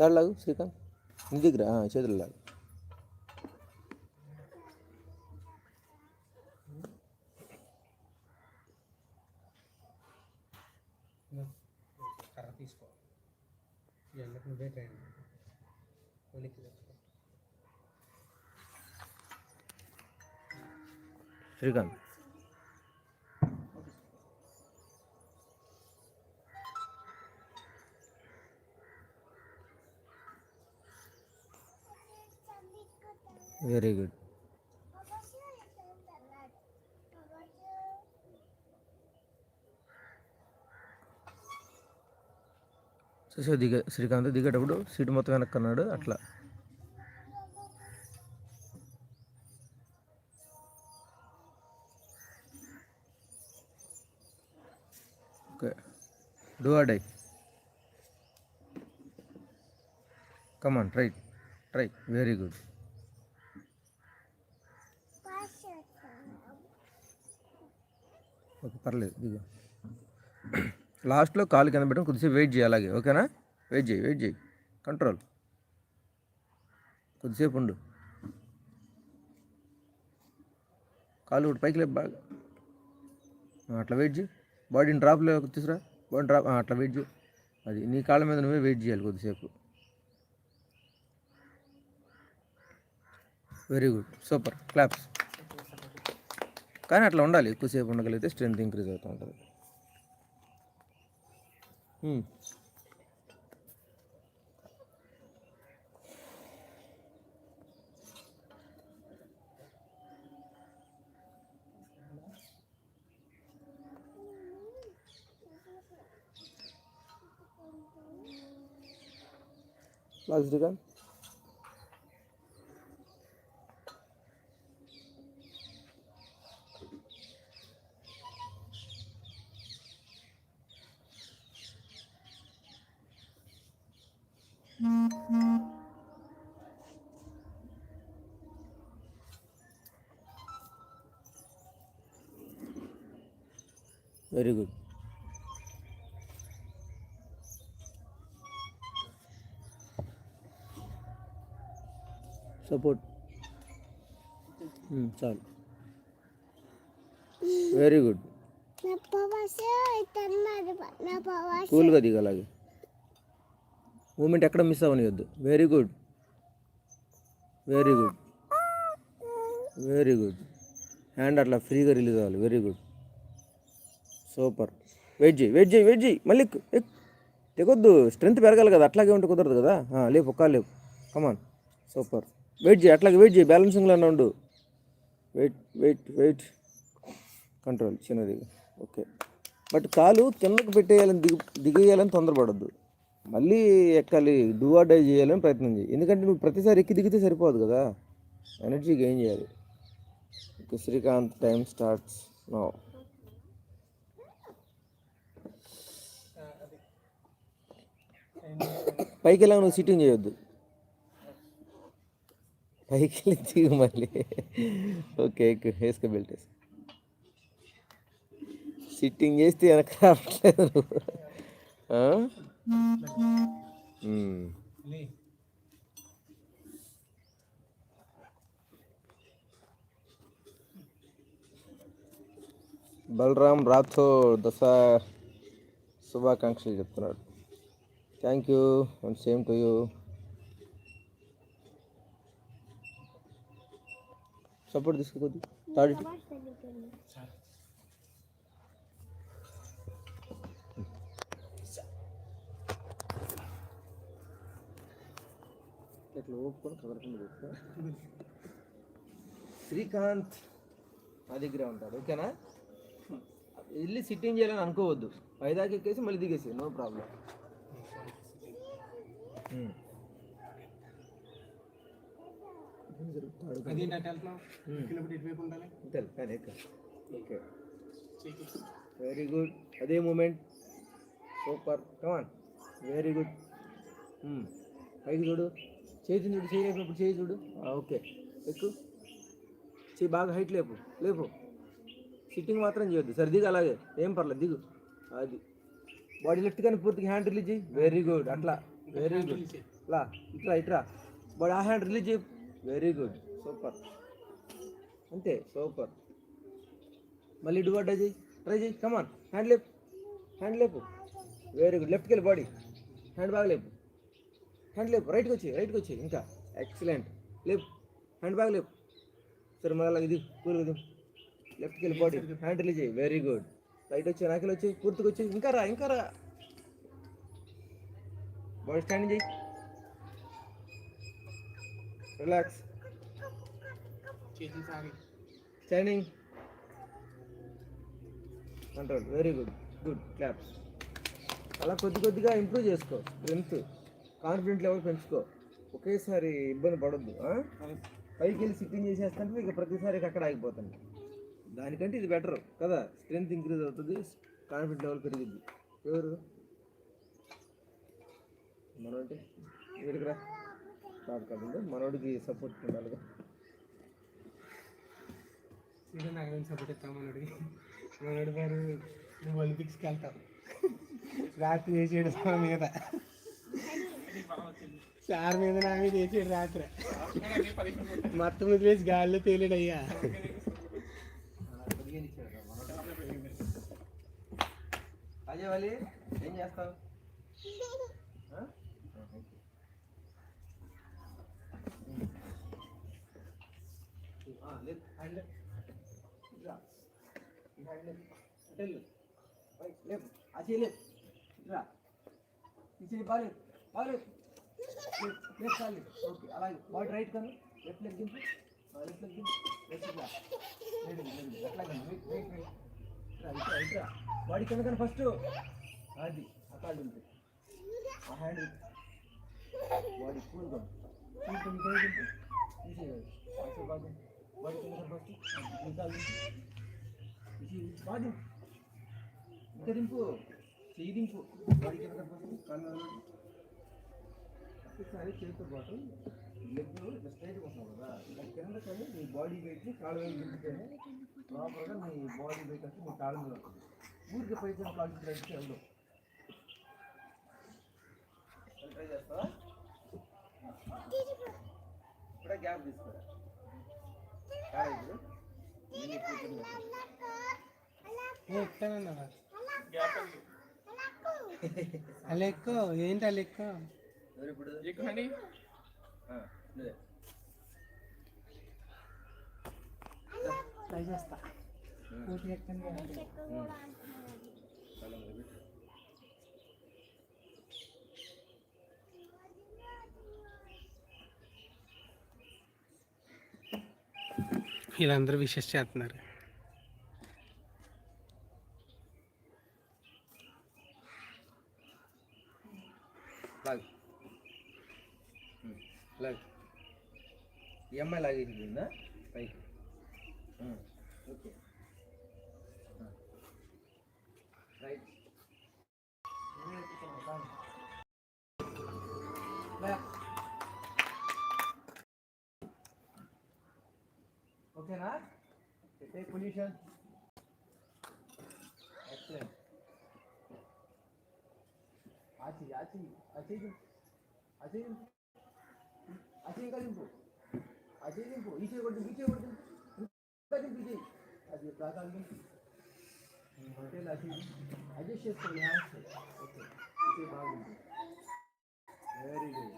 తాడలాగు శ్రీకాంత్. నీ దగ్గర చేతులు లాగు. కర్ర తీసుకో. ఎండకు నువ్వే ట్రైన్. ఒలికి తెచ్చుకో శ్రీకాంత్. Very good. చూసే దిగ శ్రీకాంత్ దిగేటప్పుడు సీట్ మొత్తం వెనక్కన్నాడు అట్లా. Okay. Do or die. Come on try try. Very good. Okay పర్లేదు దిగు. లాస్ట్లో కాలు కింద పెట్టడం కొద్దిసేపు వెయిట్ చేయి అలాగే ఓకేనా? వెయిట్ చేయి వెయిట్ చేయి. కంట్రోల్. కొద్దిసేపు ఉండు. కాలు ఒకటి పైకి లేపు బాగా. అట్లా వెయిట్ చేయి. బాడీని డ్రాప్లో తీసురా బాడీ డ్రాప్ అట్లా వెయిట్ చేయి. అది నీ కాళ్ళ మీద నువ్వే వెయిట్ చేయాలి కొద్దిసేపు. Very good. సూపర్. క్లాప్స్. కానీ అట్లా ఉండాలి. ఎక్కువసేపు ఉండగలిగితే స్ట్రెంత్ ఇంక్రీజ్ అవుతూ ఉంటుంది. Hmm. Very good. సపోర్ట్ చాలు వెరీ గుడ్ నా పవాస ఇతన్నారు నా పవాస కూల్గా దిగు అలాగే మూమెంట్ ఎక్కడ miss అవ్వనివద్దు very good very good very good hand అట్లా ఫ్రీగా రిలీజ్ అవ్వాలి వెరీ గుడ్ సూపర్. వెయిట్ చేయి వెయిట్ చేయి వెయిట్ చేయి. మళ్ళీ తెగొద్దు. స్ట్రెంత్ పెరగాలి కదా అట్లాగే ఉంటే కుదరదు కదా. లేపు ఒక్క లేపు కమాన్ సూపర్. వెయిట్ చేయి అట్లాగే వెయిట్ చేయి. బ్యాలెన్సింగ్లోనే ఉండు. Wait wait wait. కంట్రోల్ చిన్నది. ఓకే. బట్ కాలు కిందకు పెట్టేయాలని దిగు దిగేయాలని తొందరపడద్దు. మళ్ళీ ఎక్కాలి. డూ డై చేయాలని ప్రయత్నం చేయి. ఎందుకంటే నువ్వు ప్రతిసారి ఎక్కి దిగితే సరిపోదు కదా. ఎనర్జీ గెయిన్ చేయాలి. Okay Srikanth time starts now. పైకి వెళ్ళాక నువ్వు సిట్టింగ్ చేయొద్దు. పైకి వెళ్ళి దిగు మళ్ళీ. ఓకే వేసుకో బెల్ట్ వేసుకో. సిట్టింగ్ చేస్తే వెనక రావట్లేదు నువ్వు. బలరామ్ రాథోడ్ దసరా శుభాకాంక్షలు చెప్తున్నాడు. Thank you and same to you support తీసుకోవద్దు థర్డ్ ఇట్లా ఊపుకొని కదలకుండా శ్రీకాంత్ నా దగ్గరే ఉంటాడు ఓకేనా? వెళ్ళి సిట్టింగ్ చేయాలని అనుకోవద్దు. పైదాకి ఎక్కేసి మళ్ళీ దిగేసి నో ప్రాబ్లం అది ఏంటి అటు వెళ్తున్నావు కిలోమీటర్ ఇటువైపు ఉండాలి ఓకే వెరీ గుడ్. అదే movement. Super. Come on very good పైకి చూడు. చేతిని చూడు చేయలేపినప్పుడు చేయి చూడు. Ah, ఓకే ఎక్కు. చేయి బాగా హైట్ లేపు. లేపు. సిట్టింగ్ మాత్రం చేయొద్దు. సరే అలాగే. ఏం పర్లేదు దిగు. అది. బాడీ లెఫ్ట్ కానీ పూర్తిగా హ్యాండ్ రిలీజ్ వెరీ గుడ్ అట్లా. వెరీ గుడ్ లా ఇట్రా ఇట్రా. బట్ ఆ hand release very good super అంతే సూపర్ మళ్ళీ ఇటు పడ్డా చేయి. ట్రై చేయి. కమాన్ హ్యాండ్ లేపు. హ్యాండ్ లేపు. వెరీ గుడ్ లెఫ్ట్కి వెళ్ళి బాడీ హ్యాండ్ బాగా లేపు. హ్యాండ్ లేపు. రైట్కి వచ్చి రైట్కి వచ్చి ఇంకా. ఎక్సలెంట్ లేపు. హ్యాండ్ బాగా లేపు. సరే మళ్ళీ ఇది కూల్ ఇది. లెఫ్ట్కి వెళ్ళి బాడీ హ్యాండ్ రిలీజ్ చేయి. వెరీ గుడ్ రైట్ వచ్చి నాకెళ్ళి వచ్చి పూర్తిగా వచ్చి ఇంకా రా ఇంకా రా. బాడీ స్టాండింగ్ చేయి relax standing control very good good claps అలా కొద్ది కొద్దిగా ఇంప్రూవ్ చేసుకో. స్ట్రెంత్ కాన్ఫిడెంట్ లెవెల్ పెంచుకో. ఒకేసారి ఇబ్బంది పడొద్దు? పైకి వెళ్ళి సిట్టింగ్ చేసేస్తుంటే ఇక ప్రతిసారి అక్కడ ఆగిపోతుంది దానికంటే ఇది బెటర్ కదా? స్ట్రెంత్ ఇంక్రీజ్ అవుతుంది కాన్ఫిడెంట్ లెవెల్ పెరిగిద్ది. ఎవరు? మనోడి వీడికి రా. కాదు కాదు మనోడికి సపోర్ట్ ఉండాలిగా. ఇది నాకు సపోర్ట్ ఇస్తాం మనోడికి? మనోడి గారు నువ్వు ఒలింపిక్స్కి వెళ్తావు. రాత్రి వేసాడు మా మీద. సార్ మీద నా మీద వేసాడు రాత్రి. మొత్తం మీద వేసి గాల్లో తేలాడు అయ్యా. అజయ్ వలి ఏం చేస్తావు ఆ? ఆ, లేదు, హ్యాండ్ లేదు. ఇట్రా. ఈ హ్యాండ్ లేదు. అటు వెళ్ళు. పై, లేపు. ఆ చెయ్యి లేపు. ఇట్రా. ఈ చెయ్యి బాగాలేదు బాగాలేదు లెఫ్ట్ కాదు ఓకే అలాగే బాడీ రైట్ కను లెఫ్ట్ లెగ్ దింపు లెఫ్ట్ లెగ్ దింపు లెఫ్ట్ రా లేదు లేదు అట్లాగే వెయిట్ వెయిట్ వెయిట్ ఇట్రా ఇట్రా ఇట్రా బాడీ కింద కానీ ఫస్ట్ అది ఆ కాళ్ళు దింపు ఆ హ్యాండ్ బాడీ కూల్గా దింపు దింపు దింపు తీసేయాలి అసలు బాడీ బాడీ కింద కానీ ఫస్ట్ ఈ కాళ్ళు దింపు తీసి బాడీ ఇంకా దింపు చెయ్యి దింపు బాడీ కాళ్ళు వదలండి. ఒకసారి చేతితో పాటు లెగ్ ఇట్లా స్ట్రైట్గా వస్తాం కదా కింద కానీ మీ బాడీ వెయిట్ని కాళ్ళ వెయిట్ ప్రాపర్గా మీ బాడీ వెయిట్ అంతా మీ కాళ్ళ మీద ఉంటుంది. ఊరికి పైకి కాళ్ళు రైట్కి ట్రై చేస్తావా? ఇప్పుడే గ్యాప్ తీసుకోరా కాళ్ళు అలెక్కో ఏంటి అలెక్కో. ట్రై చేస్తా. వీళ్ళందరూ విషెస్ చేస్తున్నారు లాగు ఉమ్, లాగు ఈ అమ్మాయి లాగేసిందా పైకి ఉమ్, ఓకే ఆ. Right left. ఓకేనా టేక్ పొజిషన్ ఎక్సలెంట్ ఆచి ఆచి ఆచి ఆచి ఆచి ఇంకా దింపు ఆచి దింపు ఈ చేయి కొట్టు ఈ చేయి కొట్టు ఇంకా దింపు ఈ చేయి అది ప్రాకారం దింపు హోటల్ ఆచి అడ్జస్ట్ చేసుకోండి హ్యాండ్స్ ఓకే ఈ చేయి బాగుంది వెరీ గుడ్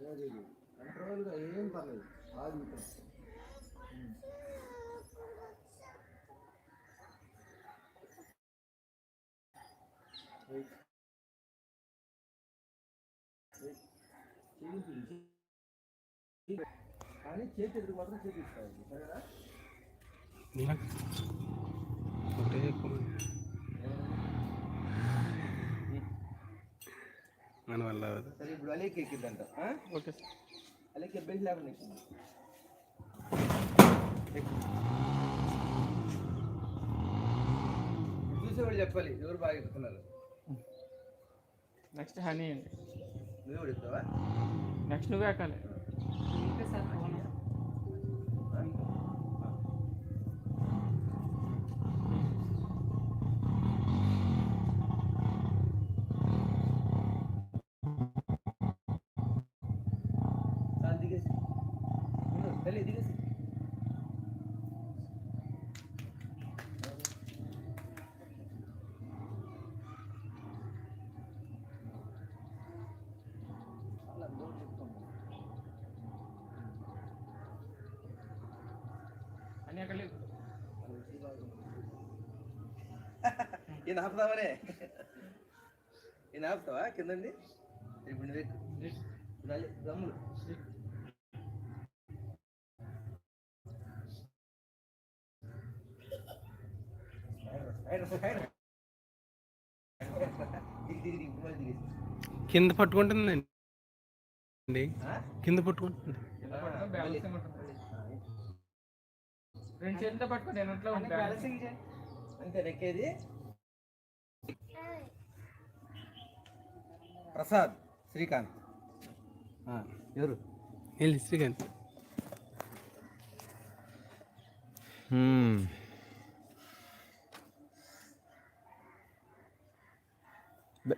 వెరీ గుడ్ కంట్రోల్గా ఏం పర్లేదు బాగా కానీ చేతి మాత్రం చేతి సరేనా మన వల్ల సరే ఇప్పుడు అలేకి ఎక్కిద్దంట ఓకే సార్ అలేకి ఇబ్బంది లేకుండా ఎక్కింది చూసేవాళ్ళు చెప్పాలి ఎవరు బాగా ఎక్కుతున్నారు నెక్స్ట్ హనీ అండి నువ్వు నెక్స్ట్ నువ్వే ఎక్కాలి ఇది ఆపుతావనే ఇది ఆపుతావా కిందండి. ఇప్పుడు కింద పట్టుకుంటుందండి. కింద పట్టుకుంటుంది. రెండు చేతులతో పట్టుకో నేను అట్లా బ్యాలెన్సింగ్ అంతే నెక్కేది ప్రసాద్ శ్రీకాంత్. ఆ, ఎవరు? వెళ్ళి శ్రీకాంత్.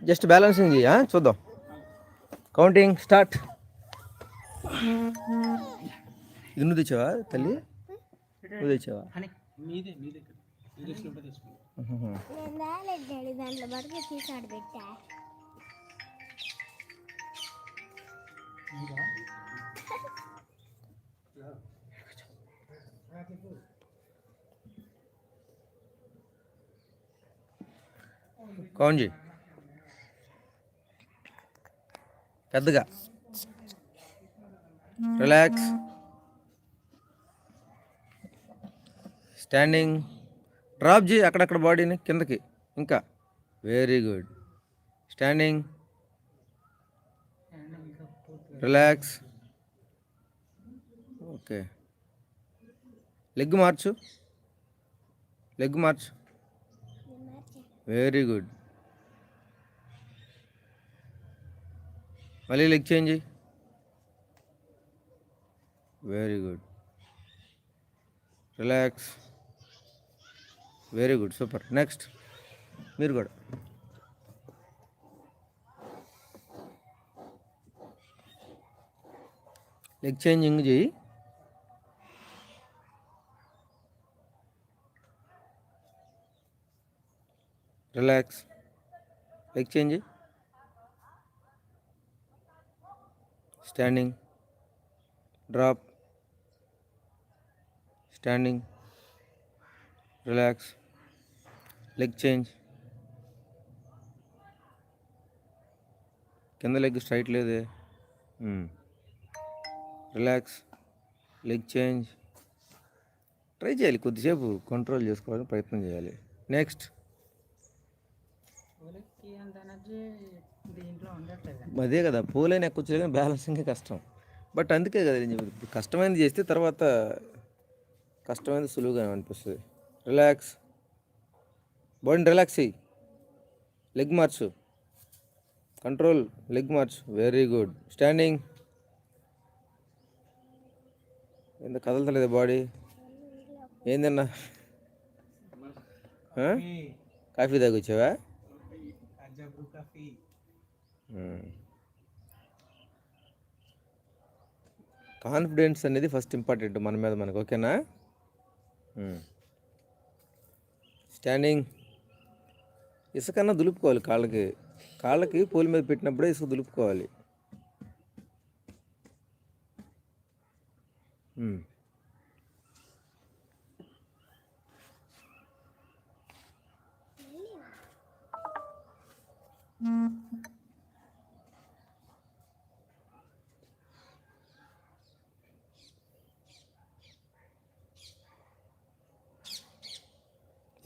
Just balancing? చూద్దాం. Counting start. ఇది నువ్వు తెచ్చావా తల్లి? నువ్వు తెచ్చావా మీదే మీ దగ్గర మీరు తెచ్చినప్పుడు తెచ్చుకోండి ఉహుహు. నేను రాలేదు డాడీ దాంట్లో వరకు తీసాడు పెట్టా. కౌంట్ చేయి పెద్దగా. రిలాక్స్. స్టాండింగ్ డ్రాప్ చేయి అక్కడక్కడ బాడీని కిందకి. ఇంకా. Very good standing relax okay leg మార్చు. లెగ్ మార్చు. వెరీ గుడ్ మళ్ళీ leg change very good relax very good super next మీరు కూడా లెగ్ చేంజింగ్ చేయి relax leg change standing drop standing relax leg change కింద లెగ్ స్ట్రైట్ లేదే. Relax leg change try చేయాలి కొద్దిసేపు control చేసుకోవాలని ప్రయత్నం చేయాలి. నెక్స్ట్ అదే కదా పోలైన ఎక్కొచ్చు కానీ బ్యాలెన్సింగ్ కష్టం. బట్ అందుకే కదా నేను చెప్పేది ఇప్పుడు కష్టమైనది చేస్తే తర్వాత కష్టమైనది సులువుగా అనిపిస్తుంది. రిలాక్స్ బాడీని రిలాక్స్ చెయ్యి. లెగ్ మార్చు. కంట్రోల్ లెగ్ మార్చు. వెరీ గుడ్ స్టాండింగ్ ఎంత కదలతలేదు బాడీ ఏందన్నా? కాఫీ తాగొచ్చావా? కాన్ఫిడెన్స్ అనేది ఫస్ట్ ఇంపార్టెంట్ మన మీద మనకు ఓకేనా స్టాండింగ్ ఇసుకన్నా దులుపుకోవాలి కాళ్ళకి. కాళ్ళకి పూల మీద పెట్టినప్పుడే ఇసుక దులుపుకోవాలి. మ్మ్.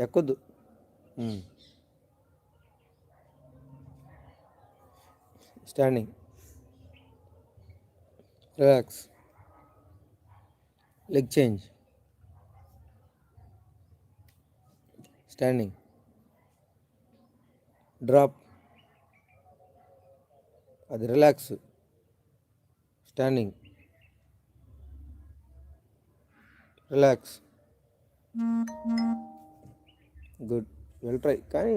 ఎక్కొద్దు. మ్మ్. Standing relax leg change standing drop అది relax standing relax good well try కానీ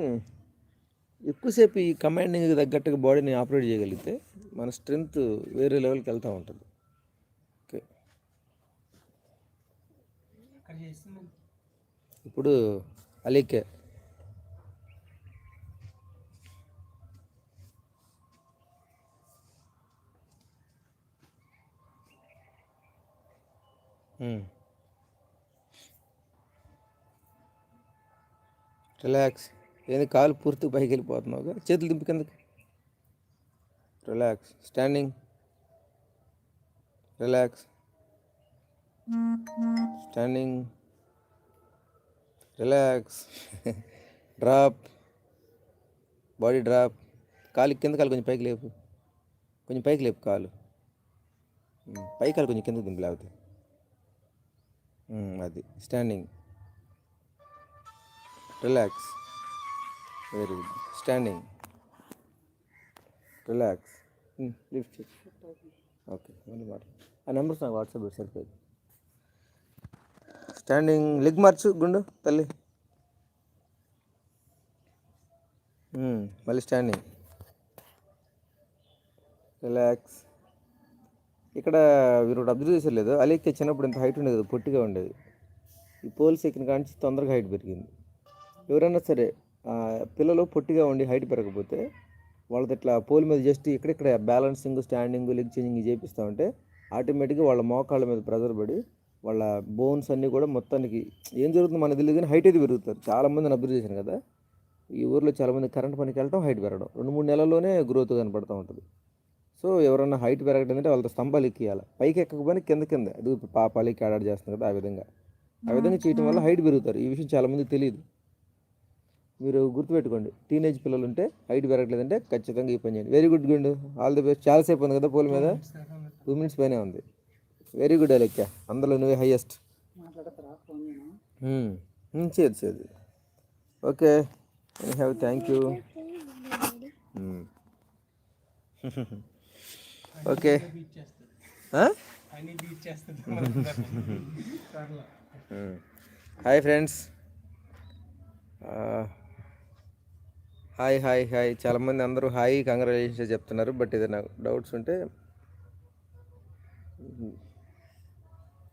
ఎక్కువసేపు ఈ కమాండింగ్ తగ్గట్టుగా బాడీని ఆపరేట్ చేయగలిగితే మన స్ట్రెంగ్త్ వేరే లెవెల్కి వెళ్తూ ఉంటుంది. ఓకే ఇప్పుడు అలీకే. Hmm. రిలాక్స్ ఏంది కాలు పూర్తిగా పైకి వెళ్ళిపోతున్నావుగా చేతులు దింపు కిందకి. Relax standing relax standing relax drop body drop కాలు కింద కాలు కొంచెం పైకి లేపు. కొంచెం పైకి లేపు కాలు. పై కాలు కొంచెం కిందకి దింపు లేకపోతే. అది. Standing relax very good. Standing. Relax. Lift okay మళ్ళీ మాట. ఆ నెంబర్స్ నాకు వాట్సాప్ పెట్టి సరిపోయింది స్టాండింగ్. లెగ్ మార్చు గుండు తల్లి. మళ్ళీ స్టాండింగ్. రిలాక్స్. ఇక్కడ మీరు ఒకటి అబ్జర్వ్ చేశారు లేదు అలీకే చిన్నప్పుడు ఇంత హైట్ ఉండేది పొట్టిగా ఉండేది. ఈ పోల్స్ ఎక్కిన కాంచి తొందరగా హైట్ పెరిగింది. ఎవరైనా సరే పిల్లలు పొట్టిగా ఉండి హైట్ పెరగకపోతే వాళ్ళది ఇట్లా పోల్ మీద జస్ట్ ఇక్కడిక్కడ బ్యాలెన్సింగ్ స్టాండింగ్ లెగ్ చేంజింగ్ చేపిస్తూ ఉంటే ఆటోమేటిక్గా వాళ్ళ మోకాళ్ళ మీద ప్రెజర్ పడి వాళ్ళ బోన్స్ అన్నీ కూడా మొత్తానికి ఏం జరుగుతుందో మన తెలియదు కానీ హైట్ అయితే పెరుగుతారు. చాలామందిని అబ్జర్వ్ చేశాను కదా ఈ ఊర్లో చాలామంది కరెంట్ పనికి వెళ్ళటం హైట్ పెరగడం. రెండు మూడు నెలల్లోనే గ్రోత్ కనపడుతూ ఉంటుంది. సో ఎవరన్నా హైట్ పెరగడం అంటే వాళ్ళతో స్తంభాలు ఎక్కియాలి. పైకి ఎక్కకపోయినా కింద కింద. అది పాపాలకి ఆడాడు చేస్తుంది కదా ఆ విధంగా. ఆ విధంగా చేయటం వల్ల హైట్ పెరుగుతారు. ఈ విషయం చాలామంది తెలియదు. మీరు గుర్తుపెట్టుకోండి. టీనేజ్ పిల్లలు ఉంటే హైట్ పెరగట్లేదంటే ఖచ్చితంగా ఈ పని చేయండి. Very good. గుండు ఆల్ ది బెస్ట్ చాలాసేపు ఉంది కదా పోల్ మీద? టూ మినిట్స్ పైనే ఉంది. వెరీ గుడ్ అలెక్క అందులో నువ్వే హైయెస్ట్ చేయదు చేయదు okay have thank you okay hi friends hi hi hi. చాలామంది అందరూ హాయ్ కంగ్రాచులేషన్స్ చెప్తున్నారు. బట్ ఇది నాకు డౌట్స్ ఉంటే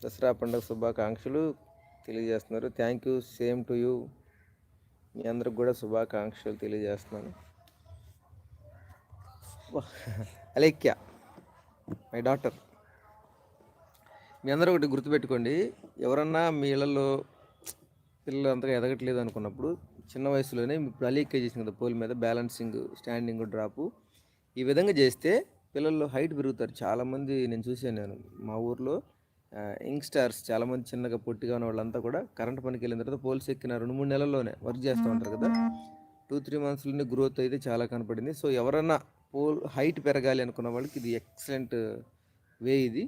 దసరా పండుగ శుభాకాంక్షలు తెలియజేస్తున్నారు. Thank you same to you మీ అందరికి కూడా శుభాకాంక్షలు తెలియజేస్తున్నాను. అలేఖ్య మై డాటర్ మీ అందరూ ఒకటి గుర్తుపెట్టుకోండి. ఎవరన్నా మీ ఇళ్ళల్లో పిల్లలు అంతగా ఎదగట్లేదు అనుకున్నప్పుడు చిన్న వయసులోనే ఇప్పుడు అలీకే చేసింది కదా పోల్ మీద బ్యాలెన్సింగ్ స్టాండింగ్ డ్రాపు ఈ విధంగా చేస్తే పిల్లల్లో హైట్ పెరుగుతారు. చాలామంది నేను చూశాను నేను మా ఊర్లో యంగ్స్టార్స్ చాలామంది చిన్నగా పొట్టిగా ఉన్న వాళ్ళంతా కూడా కరెంట్ పనికి వెళ్ళిన తర్వాత పోల్స్ ఎక్కిన రెండు మూడు నెలల్లోనే వర్క్ చేస్తూ ఉంటారు కదా. టూ త్రీ మంత్స్లోనే గ్రోత్ అయితే చాలా కనపడింది. సో ఎవరన్నా పోల్ హైట్ పెరగాలి అనుకున్న వాళ్ళకి ఇది ఎక్సలెంట్ వే ఇది.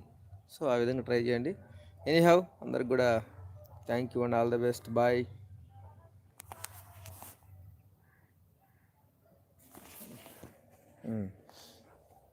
సో ఆ విధంగా ట్రై చేయండి. ఎనీ హ్యావ్ అందరికి కూడా thank you and all the best bye Mm.